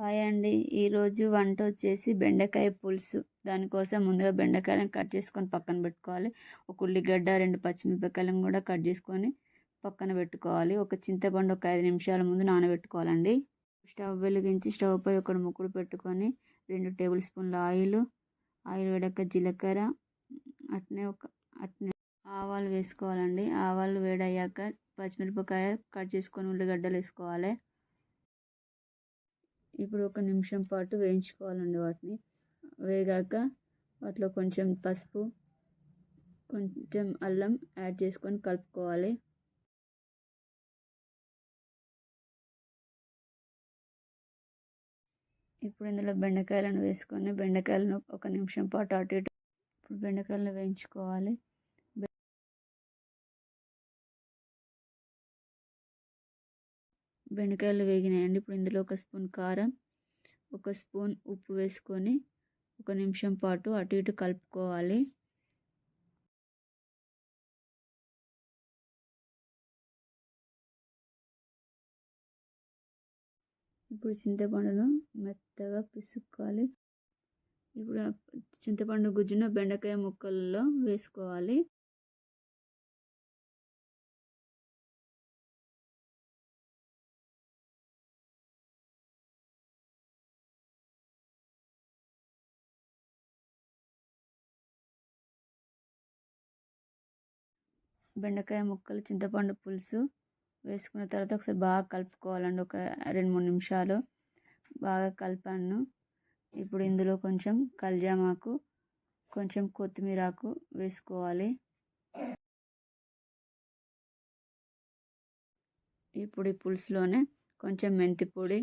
Hi అండి. ఈరోజు వంట వచ్చేసి బెండకాయ పులుసు. దానికోసం ముందుగా బెండకాయలను కట్ చేసుకొని పక్కన పెట్టుకోవాలి. ఒక ఉల్లిగడ్డ రెండు పచ్చిమిరపకాయలను కూడా కట్ చేసుకొని పక్కన పెట్టుకోవాలి. ఒక చింతపండు ఒక ఐదు నిమిషాల ముందు నానబెట్టుకోవాలండి. స్టవ్ వెలిగించి స్టవ్ పై ఒక ముక్కుడు పెట్టుకొని రెండు టేబుల్ స్పూన్ల ఆయిల్ ఆయిల్ వేడక జీలకర్ర అట్నే ఒక అట్నే ఆవాలు వేసుకోవాలండి. ఆవాలు వేడయ్యాక పచ్చిమిరపకాయ కట్ చేసుకొని ఉల్లిగడ్డలు వేసుకోవాలి. ఇప్పుడు ఒక నిమిషం పాటు వేయించుకోవాలండి వాటిని. వేగాక వాటిలో కొంచెం పసుపు కొంచెం అల్లం యాడ్ చేసుకొని కలుపుకోవాలి. ఇప్పుడు ఇందులో బెండకాయలను వేసుకొని బెండకాయలను ఒక నిమిషం పాటు అటు ఇటు ఇప్పుడు బెండకాయలను వేయించుకోవాలి. బెండకాయలు వేగినాయండి. ఇప్పుడు ఇందులో ఒక స్పూన్ కారం ఒక స్పూన్ ఉప్పు వేసుకొని ఒక నిమిషం పాటు అటు ఇటు కలుపుకోవాలి. ఇప్పుడు చింతపండును మెత్తగా పిసుక్కోవాలి. ఇప్పుడు చింతపండు గుజ్జును బెండకాయ ముక్కల్లో వేసుకోవాలి. బెండకాయ ముక్కలు చింతపండు పులుసు వేసుకున్న తర్వాత ఒకసారి బాగా కలుపుకోవాలండి. ఒక రెండు మూడు నిమిషాలు బాగా కలిపాను. ఇప్పుడు ఇందులో కొంచెం కల్జామాకు కొంచెం కొత్తిమీరాకు వేసుకోవాలి. ఇప్పుడు ఈ పులుసులోనే కొంచెం మెంతి పొడి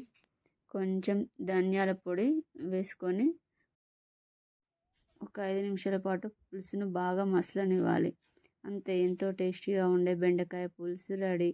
కొంచెం ధనియాల పొడి వేసుకొని ఒక ఐదు నిమిషాల పాటు పులుసును బాగా మసలనివ్వాలి. అంతే. ఎంతో టేస్టీగా ఉండే బెండకాయ పులుసు రెడీ.